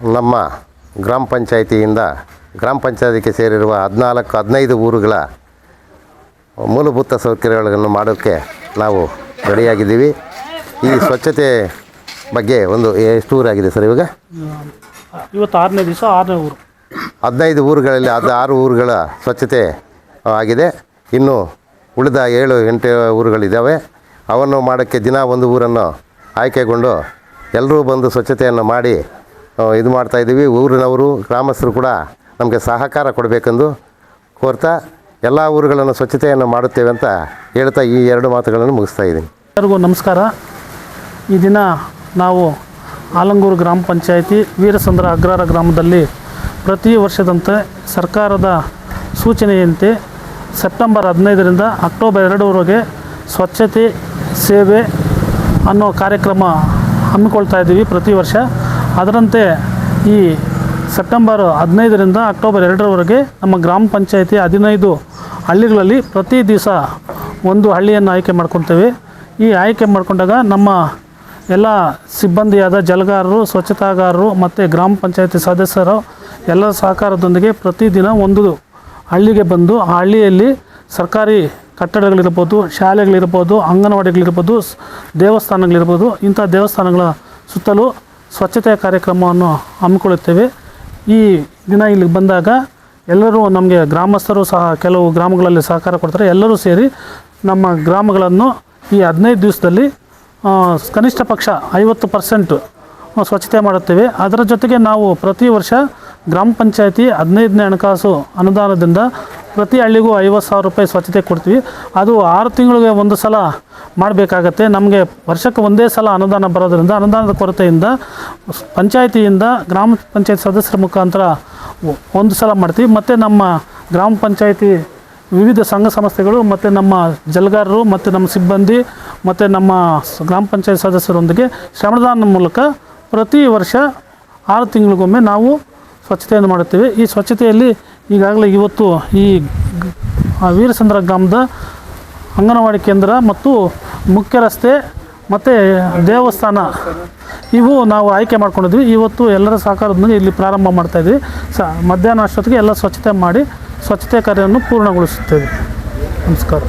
ನಮ್ಮ ಗ್ರಾಮ ಪಂಚಾಯಿತಿಯಿಂದ ಗ್ರಾಮ ಪಂಚಾಯತಿಗೆ ಸೇರಿರುವ ಹದಿನಾಲ್ಕು ಹದಿನೈದು ಊರುಗಳ ಮೂಲಭೂತ ಸೌಕರ್ಯಗಳನ್ನು ಮಾಡೋಕ್ಕೆ ನಾವು ರೆಡಿಯಾಗಿದ್ದೀವಿ. ಈ ಸ್ವಚ್ಛತೆ ಬಗ್ಗೆ ಒಂದು ಎಷ್ಟು ಊರಾಗಿದೆ ಸರ್ ಇವಾಗ? ಇವತ್ತು ಆರನೇ ದಿವಸ ಆರನೇ ಊರು. ಹದಿನೈದು ಊರುಗಳಲ್ಲಿ ಅದು ಆರು ಊರುಗಳ ಸ್ವಚ್ಛತೆ ಆಗಿದೆ. ಇನ್ನು ಉಳಿದ ಏಳು ಎಂಟು ಊರುಗಳಿದ್ದಾವೆ. ಅವನ್ನು ಮಾಡೋಕ್ಕೆ ದಿನ ಒಂದು ಊರನ್ನು ಆಯ್ಕೆಗೊಂಡು ಎಲ್ಲರೂ ಬಂದು ಸ್ವಚ್ಛತೆಯನ್ನು ಮಾಡಿ ಇದು ಮಾಡ್ತಾಯಿದ್ದೀವಿ ಊರಿನವರು, ಗ್ರಾಮಸ್ಥರು ಕೂಡ ನಮಗೆ ಸಹಕಾರ ಕೊಡಬೇಕೆಂದು ಕೋರ್ತಾ ಎಲ್ಲ ಊರುಗಳನ್ನು ಸ್ವಚ್ಛತೆಯನ್ನು ಮಾಡುತ್ತೇವೆ ಅಂತ ಹೇಳ್ತಾ ಈ ಎರಡು ಮಾತುಗಳನ್ನು ಮುಗಿಸ್ತಾ ಇದ್ದೀನಿ. ಎಲ್ಲರಿಗೂ ನಮಸ್ಕಾರ. ಈ ದಿನ ನಾವು ಆಲಂಗೂರು ಗ್ರಾಮ ಪಂಚಾಯಿತಿ ವೀರಸಂದ್ರ ಅಗ್ರಹಾರ ಗ್ರಾಮದಲ್ಲಿ ಪ್ರತಿ ವರ್ಷದಂತೆ ಸರ್ಕಾರದ ಸೂಚನೆಯಂತೆ ಸೆಪ್ಟೆಂಬರ್ ಹದಿನೈದರಿಂದ ಅಕ್ಟೋಬರ್ ಎರಡರವರೆಗೆ ಸ್ವಚ್ಛತೆ, ಸೇವೆ ಅನ್ನೋ ಕಾರ್ಯಕ್ರಮ ಹಮ್ಮಿಕೊಳ್ತಾ ಇದ್ದೀವಿ ಪ್ರತಿ ವರ್ಷ. ಅದರಂತೆ ಈ ಸೆಪ್ಟೆಂಬರ್ ಹದಿನೈದರಿಂದ ಅಕ್ಟೋಬರ್ ಎರಡರವರೆಗೆ ನಮ್ಮ ಗ್ರಾಮ ಪಂಚಾಯಿತಿ ಹದಿನೈದು ಹಳ್ಳಿಗಳಲ್ಲಿ ಪ್ರತಿ ದಿವಸ ಒಂದು ಹಳ್ಳಿಯನ್ನು ಆಯ್ಕೆ ಮಾಡ್ಕೊತೇವೆ ಈ ಆಯ್ಕೆ ಮಾಡಿಕೊಂಡಾಗ ನಮ್ಮ ಎಲ್ಲ ಸಿಬ್ಬಂದಿಯಾದ ಜಲಗಾರರು, ಸ್ವಚ್ಛತಾಗಾರರು ಮತ್ತು ಗ್ರಾಮ ಪಂಚಾಯತಿ ಸದಸ್ಯರು ಎಲ್ಲ ಸಹಕಾರದೊಂದಿಗೆ ಪ್ರತಿದಿನ ಒಂದು ಹಳ್ಳಿಗೆ ಬಂದು ಆ ಹಳ್ಳಿಯಲ್ಲಿ ಸರ್ಕಾರಿ ಕಟ್ಟಡಗಳಿರ್ಬೋದು, ಶಾಲೆಗಳಿರ್ಬೋದು, ಅಂಗನವಾಡಿಗಳಿರ್ಬೋದು, ದೇವಸ್ಥಾನಗಳಿರ್ಬೋದು, ಇಂಥ ದೇವಸ್ಥಾನಗಳ ಸುತ್ತಲೂ ಸ್ವಚ್ಛತೆಯ ಕಾರ್ಯಕ್ರಮವನ್ನು ಹಮ್ಮಿಕೊಳ್ಳುತ್ತೇವೆ. ಈ ದಿನ ಇಲ್ಲಿಗೆ ಬಂದಾಗ ಎಲ್ಲರೂ ನಮಗೆ ಗ್ರಾಮಸ್ಥರು ಸಹ ಕೆಲವು ಗ್ರಾಮಗಳಲ್ಲಿ ಸಹಕಾರ ಕೊಡ್ತಾರೆ. ಎಲ್ಲರೂ ಸೇರಿ ನಮ್ಮ ಗ್ರಾಮಗಳನ್ನು ಈ ಹದಿನೈದು ದಿವಸದಲ್ಲಿ ಕನಿಷ್ಠ ಪಕ್ಷ ಐವತ್ತು ಪರ್ಸೆಂಟ್ ಸ್ವಚ್ಛತೆ ಮಾಡುತ್ತೇವೆ. ಅದರ ಜೊತೆಗೆ ನಾವು ಪ್ರತಿ ವರ್ಷ ಗ್ರಾಮ ಪಂಚಾಯತಿ ಹದಿನೈದನೇ ಹಣಕಾಸು ಅನುದಾನದಿಂದ ಪ್ರತಿ ಹಳ್ಳಿಗೂ ಐವತ್ತು ಸಾವಿರ ರೂಪಾಯಿ ಸ್ವಚ್ಛತೆ ಕೊಡ್ತೀವಿ. ಅದು ಆರು ತಿಂಗಳಿಗೆ ಒಂದು ಸಲ ಮಾಡಬೇಕಾಗತ್ತೆ. ನಮಗೆ ವರ್ಷಕ್ಕೆ ಒಂದೇ ಸಲ ಅನುದಾನ ಬರೋದರಿಂದ, ಅನುದಾನದ ಕೊರತೆಯಿಂದ ಪಂಚಾಯಿತಿಯಿಂದ ಗ್ರಾಮ ಪಂಚಾಯತ್ ಸದಸ್ಯರ ಮುಖಾಂತರ ಒಂದು ಸಲ ಮಾಡ್ತೀವಿ. ಮತ್ತು ನಮ್ಮ ಗ್ರಾಮ ಪಂಚಾಯಿತಿ ವಿವಿಧ ಸಂಘ ಸಂಸ್ಥೆಗಳು, ಮತ್ತು ನಮ್ಮ ಜಲಗಾರರು, ಮತ್ತು ನಮ್ಮ ಸಿಬ್ಬಂದಿ, ಮತ್ತು ನಮ್ಮ ಗ್ರಾಮ ಪಂಚಾಯತ್ ಸದಸ್ಯರೊಂದಿಗೆ ಶ್ರಮದಾನ ಮೂಲಕ ಪ್ರತಿ ವರ್ಷ ಆರು ತಿಂಗಳಿಗೊಮ್ಮೆ ನಾವು ಸ್ವಚ್ಛತೆಯನ್ನು ಮಾಡುತ್ತೇವೆ. ಈ ಸ್ವಚ್ಛತೆಯಲ್ಲಿ ಈಗಾಗಲೇ ಇವತ್ತು ಈ ವೀರಸಂದ್ರ ಗ್ರಾಮದ ಅಂಗನವಾಡಿ ಕೇಂದ್ರ ಮತ್ತು ಮುಖ್ಯ ರಸ್ತೆ ಮತ್ತು ದೇವಸ್ಥಾನ, ಇವು ನಾವು ಆಯ್ಕೆ ಮಾಡ್ಕೊಂಡಿದ್ವಿ. ಇವತ್ತು ಎಲ್ಲರ ಸಹಕಾರದೊಂದಿಗೆ ಇಲ್ಲಿ ಪ್ರಾರಂಭ ಮಾಡ್ತಾಯಿದ್ವಿ ಸ, ಮಧ್ಯಾಹ್ನ ಅಷ್ಟೊತ್ತಿಗೆ ಎಲ್ಲ ಸ್ವಚ್ಛತೆ ಮಾಡಿ ಸ್ವಚ್ಛತೆ ಕಾರ್ಯವನ್ನು ಪೂರ್ಣಗೊಳಿಸುತ್ತೇವೆ. ನಮಸ್ಕಾರ.